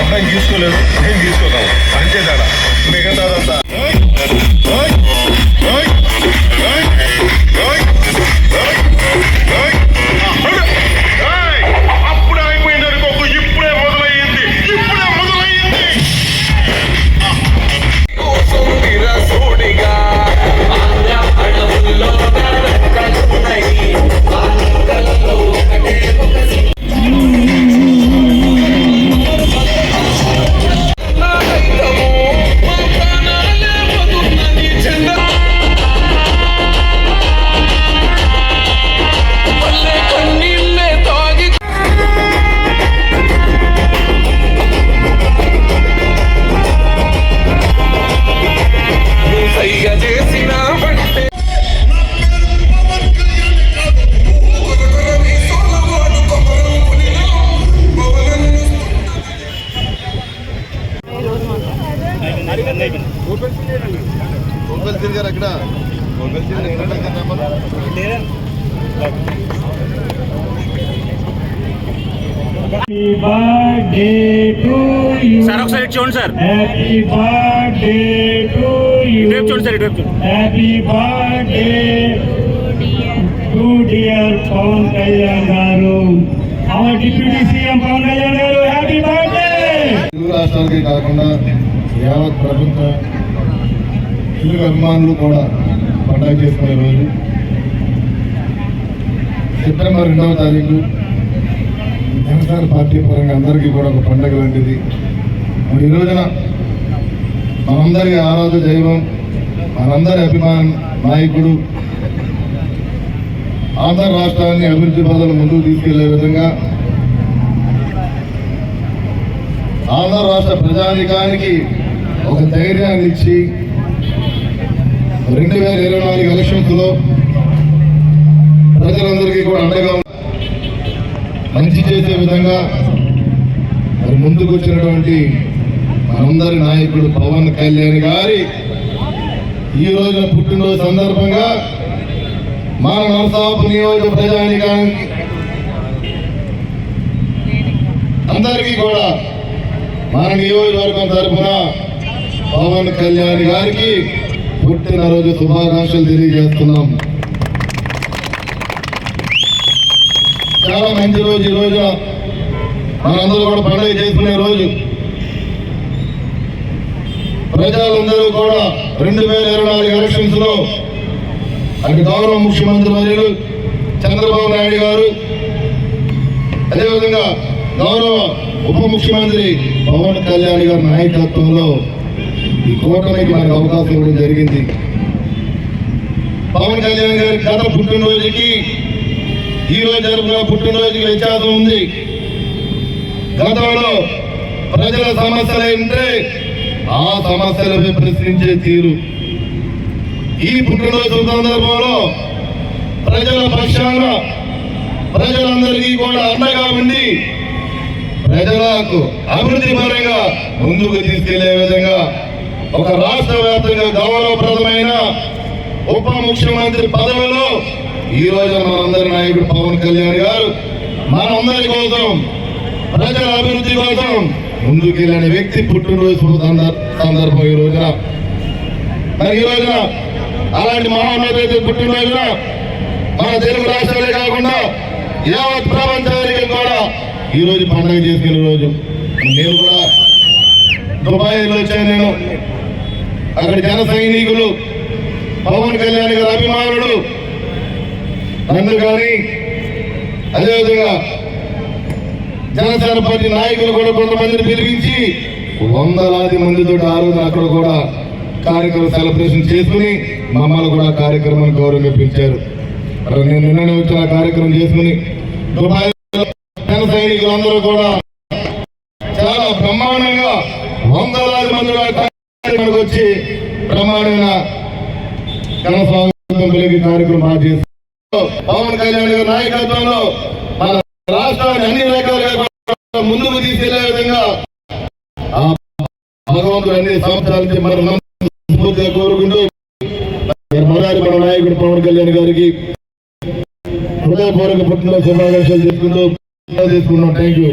ఎవరైనా తీసుకోలేదు నేను తీసుకోగలను అంతే తేడా మిగతా మొబైల్ తిరిగారు అక్కడ. Mobile Happy birthday to you. Sir ఒకసారి ఇటు చూడండి sir. Happy birthday to you. ఇటువైపు చూడండి సార్ చూడండి. Happy birthday to dear Pawan Kalyan గారు. Our deputy CM Pawan Kalyan గారు హ్యాపీ బర్త్డే తెలుగు రాష్ట్రాలకే కాకుండా యావత్ ప్రభుత్వ తెలుగు అభిమానులు కూడా పండగ చేసుకునే రోజు. సెప్టెంబర్ రెండవ తారీఖు జనసేన పార్టీ పరంగా అందరికీ కూడా ఒక పండగ లాంటిది. మరి ఈ రోజున మనందరి ఆరాధ దైవం మనందరి అభిమాన నాయకుడు ఆంధ్ర రాష్ట్రాన్ని అభివృద్ధి పదాలు ముందుకు తీసుకెళ్ళే విధంగా ఆంధ్ర రాష్ట్ర ప్రజానికానికి ఒక ధైర్యాన్ని ఇచ్చి రెండు వేల ఇరవై నాలుగు ఎలక్షన్స్లో ప్రజలందరికీ కూడా అండగా మంచి చేసే విధంగా మరి ముందుకు వచ్చినటువంటి మనందరి నాయకుడు పవన్ కళ్యాణ్ గారి ఈ రోజున పుట్టినరోజు సందర్భంగా మన నరసాపు నియోజక ప్రజానికానికి అందరికీ కూడా మన నియోజకవర్గం తరఫున పవన్ కళ్యాణ్ గారికి పుట్టినరోజు శుభాకాంక్షలు తెలియజేస్తున్నాం. చాలా మంచి రోజు ఈ రోజు. మనందరూ కూడా పండుగ చేసుకునే రోజు. ప్రజలందరూ కూడా రెండు వేల ఇరవై నాలుగు ఎలక్షన్స్లో అటు గౌరవ ముఖ్యమంత్రి వర్యులు చంద్రబాబు నాయుడు గారు అదేవిధంగా గౌరవ ఉప ముఖ్యమంత్రి పవన్ కళ్యాణ్ గారి నాయకత్వంలో ఈ కూటమికి మనకు అవకాశం ఇవ్వడం జరిగింది. పవన్ కళ్యాణ్ గారి గత పుట్టినరోజుకి ఈ జరుపుకున్న పుట్టినరోజుకి వ్యత్యాసం ఉంది. గతంలో ప్రజల సమస్యలు ఏంటంటే ఆ సమస్యలపై ప్రశ్నించే తీరు. ఈ పుట్టినరోజు సందర్భంలో ప్రజల పక్షాన ప్రజలందరికీ కూడా అండగా ఉండి ప్రజలకు అభివృద్ధి పరంగా ముందుకు తీసుకెళ్ళే విధంగా ఒక రాష్ట్ర వ్యాప్తంగా గౌరవప్రదమైన ఉప ముఖ్యమంత్రి పదవిలో ఈ రోజు మనందరి నాయకుడు పవన్ కళ్యాణ్ గారు మనందరి కోసం ప్రజల అభివృద్ధి కోసం ముందుకెళ్ళని వ్యక్తి పుట్టినరోజు సందర్భం ఈ రోజున. మరి ఈ రోజున అలాంటి మహానోదైతే పుట్టినరోజున మన తెలుగు రాష్ట్రాలే కాకుండా యావత్ ప్రపంచానికి కూడా ఈరోజు పండుగ చేసుకునే రోజు. నేను కూడా దుబాయ్లో వచ్చాను నేను అక్కడ జన సైనికులు పవన్ కళ్యాణ్ గారి అభిమానులు. నన్ను కానీ అదేవిధంగా జనసేన పార్టీ నాయకులు కూడా కొంతమందిని పిలిపించి వందలాది మందితో ఆ రోజు అక్కడ కూడా కార్యక్రమం సెలబ్రేషన్ చేసుకుని మమ్మల్ని కూడా కార్యక్రమాన్ని గౌరవంగా పిలిచారు నేను నిన్ననే వచ్చిన కార్యక్రమం చేసుకుని దుబాయ్ జన సైనికులందరూ కూడా చాలా బ్రహ్మాండంగా వందలాది మంది కూడా కార్యక్రమానికి వచ్చి బ్రహ్మాండమైన ఘన కలిగి కార్యక్రమం బాగా చేస్తారు పవన్ కళ్యాణ్ గారి నాయకత్వంలో మన రాష్ట్రాన్ని అన్ని రకాలుగా ముందుకు తీసుకెళ్ళే విధంగా భగవంతుడు అన్ని సంవత్సరాలకి నుంచి మన కోరుకుంటూ మొదటి మన నాయకుడు పవన్ కళ్యాణ్ గారికి హృదయపూర్వక పుట్టిన శుభాకాంక్షలు చేసుకుంటూ తీసుకున్నాం థ్యాంక్ యూ